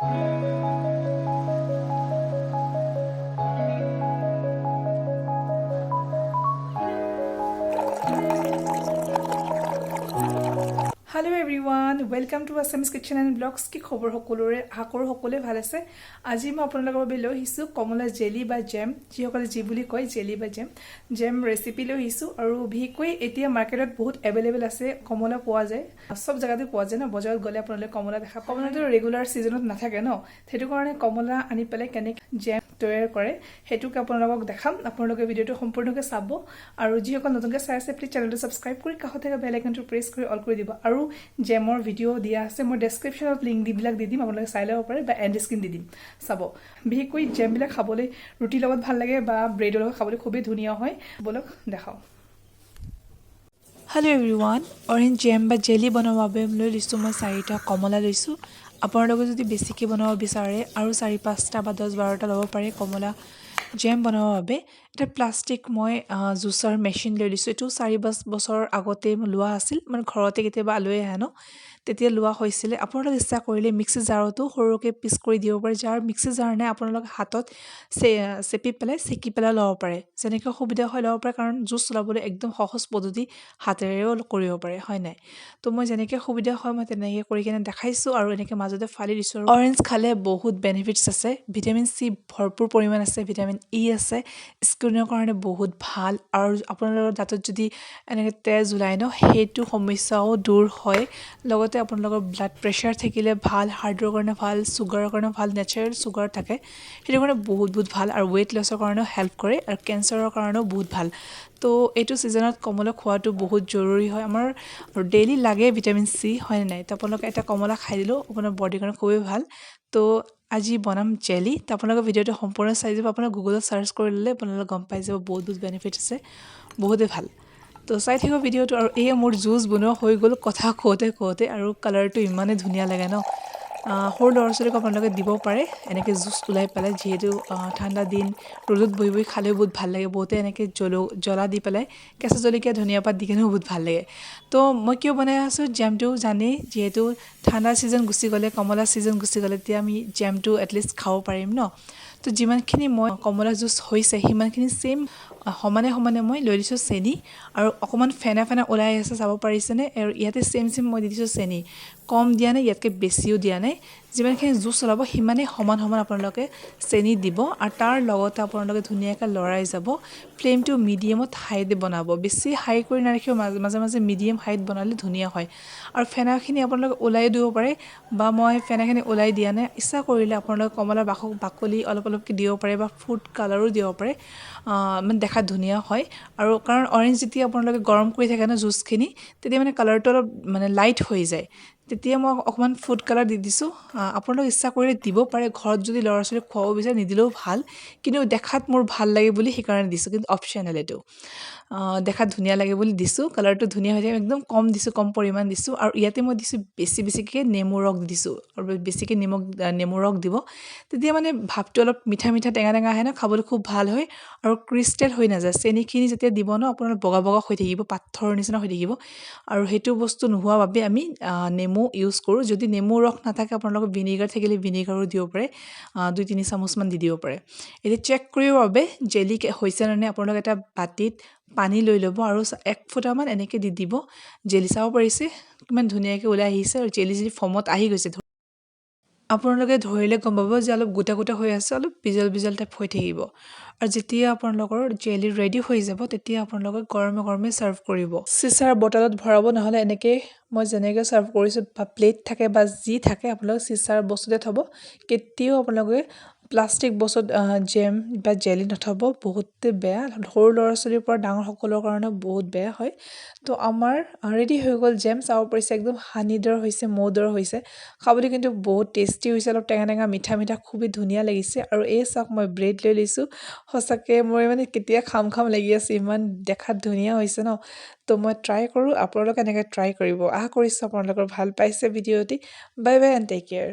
Thank you. Hello' everyone welcome to Assamese kitchen and blogs কি খবৰ সকলোৰে আশা কৰোঁ সকলোৱে ভালো আছে আজি মই আপোনালোকৰ বাবে লৈ আহিছোঁ কমলা জেলি বা জেম যিসকলে যি বুলি কয় জেলি বা জেম জেম ৰেচিপি লৈ আহিছোঁ আৰু বিশেষকৈ এতিয়া মাৰ্কেটত বহুত এভেইলেবল আছে কমলা পোৱা যায় চব জেগাতে পোৱা যায় ন বজাৰত গ'লে আপোনালোকে কমলা দেখা কমলাটো ৰেগুলাৰ ছিজনত নাথাকে ন সেইটো কাৰণে কমলা আনি পেলাই কেনেকৈ জেম তৈয়াৰ কৰে, সেইটোকে আপোনালোকক দেখাম। আপোনালোকে ভিডিঅ'টো সম্পূৰ্ণকৈ চাব আৰু যিসকল নতুনকৈ চাই আছে প্লিজ চেনেলটো ছাবস্ক্ৰাইব কৰি কাষত থকা বেল আইকনটো প্ৰেছ কৰি অল কৰি দিব। আৰু জেমৰ ভিডিঅ' দিয়া আছে মই ডেছক্ৰিপশ্যনত লিংক দিবিলাক দি দিম, আপোনালোকে চাই ল'ব পাৰে বা এণ্ড স্ক্ৰীন দি দিম। চাব। বিশেষকৈ জেমবিলাক খাবলৈ, ৰুটিৰ লগত ভালো লাগে বা ব্ৰেডৰ লগত খাবলৈ খুবেই ধুনীয়া হয়। বলক, দেখাওঁ। Hello everyone orange jam বা জেলি বনাবৰ বাবে লৈ লৈছোঁ মই চাৰিটা কমলা লৈছোঁ। আপোনালোকে যদি বেছিকৈ বনাব বিচাৰে আৰু চাৰি পাঁচটা বা দহ বাৰটা ল'ব পাৰে কমলা জেম বনাবৰ বাবে এটা প্লাষ্টিক মই জুচাৰ মেচিন লৈ লৈছোঁ। এইটো চাৰি পাঁচ বছৰ আগতে লোৱা আছিল মানে ঘৰতে কেতিয়াবা আলহী আহে ন তেতিয়া লোৱা হৈছিলে। আপোনালোকে ইচ্ছা কৰিলে মিক্সি জাৰতো সৰুকৈ পিচ কৰি দিব পাৰে। যাৰ মিক্সি জাৰ নাই আপোনালোকে হাতত চে চেপি পেলাই চেকি পেলাই ল'ব পাৰে। যেনেকৈ সুবিধা হয় ল'ব পাৰে কাৰণ জুচ চলাবলৈ একদম সহজ পদ্ধতি হাতেৰেও কৰিব পাৰে হয় নাই? তো মই যেনেকৈ সুবিধা হয় মই তেনেকৈ কৰি কিনে দেখাইছোঁ আৰু এনেকৈ মাজতে ফালি দিছোঁ অৰেঞ্জ খালে বহুত বেনিফিটছ আছে ভিটামিন চি ভৰপূৰ পৰিমাণ আছে ভিটামিন ই আছে স্কিনৰ কাৰণে বহুত ভালো। আৰু আপোনালোকৰ দাঁতত যদি এনেকৈ তেজ ওলায় ন, সেইটো সমস্যাও দূৰ হয়। লগতে আপোনালোকৰ ব্লাড প্ৰেছাৰ থাকিলে ভালো হাৰ্টৰ কাৰণে ভালো চুগাৰৰ কাৰণে ভালো নেচাৰেল চুগাৰ থাকে। সেইটো কাৰণে বহুত বহুত ভালো। আৰু ৱেইট লছৰ কাৰণেও হেল্প কৰে। আৰু কেঞ্চাৰৰ কাৰণেও বহুত ভালো। তো এইটো ছিজনত কমলা খোৱাটো বহুত জৰুৰী হয়। আমাৰ ডেইলি লাগে ভিটামিন চি হয়নে নাই? তো আপোনালোকে এটা কমলা খাই দিলেও আপোনাৰ বডিৰ কাৰণে খুবেই ভাল। তো আজি বনাম জেলি তো আপোনালোকে ভিডিঅ'টো সম্পূৰ্ণ চাই যাব। আপোনালোকে গুগলত চাৰ্চ কৰি ল'লে আপোনালোকে গম পাই যাব বহুত বহুত বেনিফিট আছে বহুতেই ভাল। তো চাই থাকিব ভিডিঅ'টো আৰু এই মোৰ জুচ বনোৱা হৈ গ'ল কথা কওঁতে কওঁতে আৰু কালাৰটো ইমানেই ধুনীয়া লাগে ন। সৰু ল'ৰা ছোৱালীক আপোনালোকে দিব পাৰে। এনেকৈ জুচ ওলাই পেলাই যিহেতু ঠাণ্ডা দিন ৰ'দত বহি বহি খালেও বহুত ভাল লাগে। বহুতে এনেকৈ জল জ্বলা দি পেলাই কেঁচা জলকীয়া ধনিয়া পাত দি কিনেও বহুত ভাল লাগে। তো মই কিয় বনাই আছোঁ? জেমটো জানেই যিহেতু ঠাণ্ডা ছিজন গুচি গ'লে কমলা ছিজন গুচি গ'লে তেতিয়া আমি জেমটো এটলিষ্ট খাব পাৰিম ন। তো যিমানখিনি মই কমলা জুচ হৈছে সিমানখিনি ছেইম সমানে সমানে মই লৈ দিছোঁ চেনি। আৰু অকণমান ফেনা ফেনা ওলাই আছে চাব পাৰিছেনে? আৰু ইয়াতে ছেইম ছেইম মই দি দিছোঁ চেনি। কম দিয়া নাই ইয়াতকৈ বেছিও দিয়া নাই ¿eh? যিমানখিনি জুচ ওলাব সিমানেই সমান সমান আপোনালোকে চেনি দিব আৰু তাৰ লগতে আপোনালোকে ধুনীয়াকৈ লৰাই যাব। ফ্লেমটো মিডিয়ামত হাইতে বনাব। বেছি হাই কৰি নাৰাখিব মাজে মাজে মাজে মিডিয়াম হাইত বনালে ধুনীয়া হয়। আৰু ফেনাখিনি আপোনালোকে ওলাই দিব পাৰে বা মই ফেনাখিনি ওলাই দিয়া নাই। ইচ্ছা কৰিলে আপোনালোকে কমলাৰ বাক, বাকলি অলপ অলপকৈ দিব পাৰে বা ফুড কালাৰো দিব পাৰে। মানে দেখাত ধুনীয়া হয়। আৰু কাৰণ অৰেঞ্জ যেতিয়া আপোনালোকে গৰম কৰি থাকে ন জুচখিনি তেতিয়া মানে কালাৰটো অলপ মানে লাইট হৈ যায়। তেতিয়া মই অকণমান ফুড কালাৰ দি দিছোঁ। আপোনালোকে ইচ্ছা কৰিলে দিব পাৰে ঘৰত যদি ল'ৰা ছোৱালীক খুৱাব বিচাৰে নিদিলেও ভাল কিন্তু দেখাত মোৰ ভাল লাগে বুলি সেইকাৰণে দিছোঁ কিন্তু অপশ্যনেল এইটো। দেখাত ধুনীয়া লাগে বুলি দিছোঁ কালাৰটো ধুনীয়া হৈ থাকে একদম কম দিছোঁ কম পৰিমাণ দিছোঁ আৰু ইয়াতে মই দিছোঁ বেছি বেছিকৈ নেমু ৰস দিছোঁ আৰু বেছিকৈ নিমখ নেমু ৰস দিব। তেতিয়া মানে ভাৱটো অলপ মিঠা মিঠা টেঙা টেঙা আহে ন খাবলৈ খুব ভাল হয় আৰু ক্ৰিষ্টেল হৈ নাযায় চেনিখিনি যেতিয়া দিব ন আপোনাৰ বগা বগা হৈ থাকিব পাথৰৰ নিচিনা হৈ থাকিব আৰু সেইটো বস্তু নোহোৱাৰ বাবে আমি নেমু ইউজ কৰোঁ যদি নেমু ৰস নাথাকে আপোনালোকৰ ভিনেগাৰ থাকিলে ভিনেগাৰো দিব পাৰে দুই তিনি চামুচমান দি দিব পাৰে। এতিয়া চেক কৰিবৰ বাবে জেলি হৈছে নে আপোনালোকে এটা বাতিত পানী লৈ ল'ব আৰু এক ফুটামান এনেকৈ দি দিব। জেলি চাব পাৰিছে কিমান ধুনীয়াকৈ ওলাই আহিছে আৰু জেলি যদি ফৰ্মত আহি গৈছে আপোনালোকে ধৰিলে গম পাব যে অলপ গোটা গোটা হৈ আছে অলপ বিজল বিজল টাইপ হৈ থাকিব। আৰু যেতিয়া আপোনালোকৰ জেলি ৰেডি হৈ যাব তেতিয়া আপোনালোকে গৰমে গৰমে ছাৰ্ভ কৰিব। চিচাৰ বটলত ভৰাব নহ'লে এনেকৈ মই যেনেকৈ ছাৰ্ভ কৰিছোঁ বা প্লেট থাকে বা যি থাকে আপোনালোকে চিচাৰ বস্তুতে থ'ব। কেতিয়াও আপোনালোকে প্লাষ্টিক বস্তুত জেম বা জেলি নথ'ব বহুতে বেয়া। সৰু ল'ৰা ছোৱালীৰ পৰা ডাঙৰ সকলৰ কাৰণে বহুত বেয়া হয়। তো আমাৰ ৰেডি হৈ গ'ল জেম চাব পাৰিছে একদম হানিৰ দৰে হৈছে মৌ দৰে হৈছে। খাবলৈ কিন্তু বহুত টেষ্টি হৈছে অলপ টেঙা টেঙা মিঠা মিঠা খুবেই ধুনীয়া লাগিছে। আৰু এই চাওক মই ব্ৰেড লৈ লৈছোঁ। সঁচাকৈ মই মানে কেতিয়া খাম খাম লাগি আছে ইমান দেখাত ধুনীয়া হৈছে ন। তো মই ট্ৰাই কৰোঁ আপোনালোকে এনেকৈ ট্ৰাই কৰিব। আশা কৰিছোঁ আপোনালোকৰ ভাল পাইছে ভিডিঅ'টি। Bye bye and take care